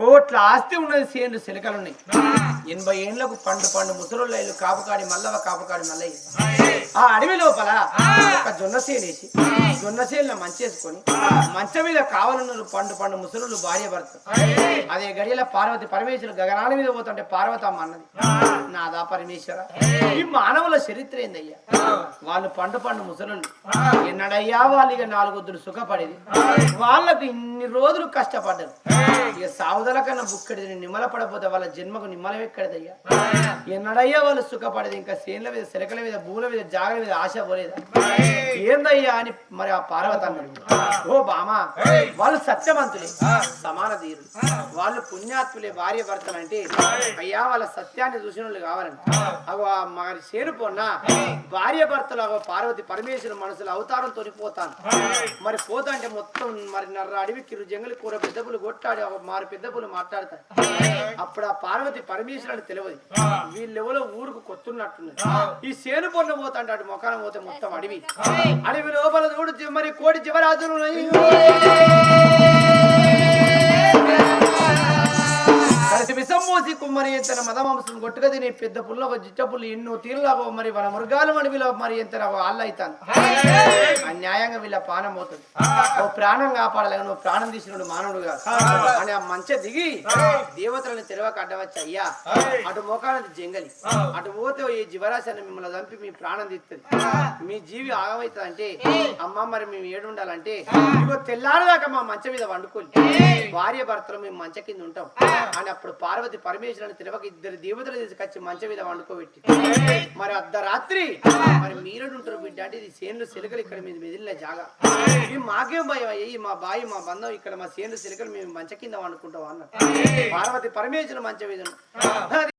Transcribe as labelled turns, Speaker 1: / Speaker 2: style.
Speaker 1: కోట్ల ఆస్తి ఉన్నది సేను సిలకలు ఉన్నాయి ఎనభై ఏండ్లకు పండు పండు ముసలోళ్ళు కాపకాడి కాపుకాడి మల్లవ కాపుకాడి మల్లయ్య. ఆ అడవి లోపల ఒక జొన్న సేనేసి జొన్న సేనుల మంచేసుకొని మంచం మీద కావాలన్న పండు పండు ముసలోళ్ళు భార్య భర్త. అదే గడియల పార్వతి పరమేశ్వరు గగనాల మీద పోతుంటే పార్వతమ్మ అన్నది నాదా పరమేశ్వర ఈ మానవుల చరిత్ర ఏందయ్యా? వాళ్ళు పండు పండు ముసలోళ్ళు. ఎన్నడయ్యా వాళ్ళు ఇక నాలుగొద్దులు సుఖపడేది? వాళ్ళకు ఇన్ని రోజులు కష్టపడ్డారు. ఇక సావుద కన్నా బుక్కడిది నిమ్మల పడపోతే వాళ్ళ జన్మకు నిమ్మలం ఎక్కడదయ్యా ఎన్నడయ్యా వాళ్ళు సుఖపడేది? ఇంకా సేన్ల మీద సిలకల మీద భూల మీద జాగల మీద ఆశ పోలేదా? ఏందయ్యా అని మరి ఆ పార్వత ఓ బామా వాళ్ళు సత్యవంతులే సమాన ధీరులు. వాళ్ళు పుణ్యాత్ములే భార్య భర్తలు అంటే అయ్యా వాళ్ళ సత్యాన్ని చూసిన వాళ్ళు కావాలంట. అగో ఆ మరి చేరుకున్న భార్య భర్తలు అగో పార్వతి పరమేశ్వరు మనసులో అవతారం తొలిపోతాను మరి పోతా అంటే మొత్తం మరి నర్ర అడవి కిరు జంగలి కూర పెద్దపులు కొట్టాడు. మారు పెద్దపులు మాట్లాడతాయి అప్పుడు ఆ పార్వతి పరమేశ్వరుని తెలియదు. వీళ్ళెవరో ఊరుకు కొత్తున్నట్టున్నది ఈ సేను పొన్న పోతా అంటే అటు మొఖాన పోతే మొత్తం అడవి. అడవి లోపల చూడు మరి కోటి జీవరాజులు మరి పోసి కుమ్మరి ఎంతన మదమాంసం కొట్టుగా తిని పెద్ద పుల్ల ఒక జిట్ట పుల్ల ఎన్నో తీరులాగో మరి మన మృగాలు అడవిలో మరి ఎంత వాళ్ళు అవుతాను. అన్యాయంగా వీళ్ళ పానం పోతుంది. ఓ ప్రాణం కాపాడలేక నువ్వు ప్రాణం తీసినోడు మానవుడు కాదు. అని ఆ మంచ దిగి దేవతలను తెరవక అడ్డవచ్చు అయ్యా అటు మోకానది జంగలి అటు పోతే ఈ జీవరాశాన్ని మిమ్మల్ని చంపి మీ ప్రాణం తీస్తుంది. మీ జీవి ఆగమవుతుంది అంటే అమ్మ మరి మేము ఏడు ఉండాలంటే ఇగో తెల్లారదాకా మా మంచం మీద వండుకోలి భార్య భర్తలు మేము మంచ కింద ఉంటాం. అని అప్పుడు పార్వతి పరమేశ్వరుని తెరవక ఇద్దరు దేవతలు తీసుకొచ్చి మంచం మీద వండుకోబెట్టి మరి అర్ధరాత్రి మరి మీరడు ఉంటారు బిడ్డ అంటే ఇది సేన్లు సిలకలు ఇక్కడ మీద మెదిలిన జాగా. ఇది మాకేం భయం అయ్యి మా బాయి మా బంధం ఇక్కడ మా సేన్లు సిలకలు మేము మంచ కింద వండుకుంటాం అన్నారు. పార్వతి పరమేశ్వరుని మంచం మీద ఉన్న-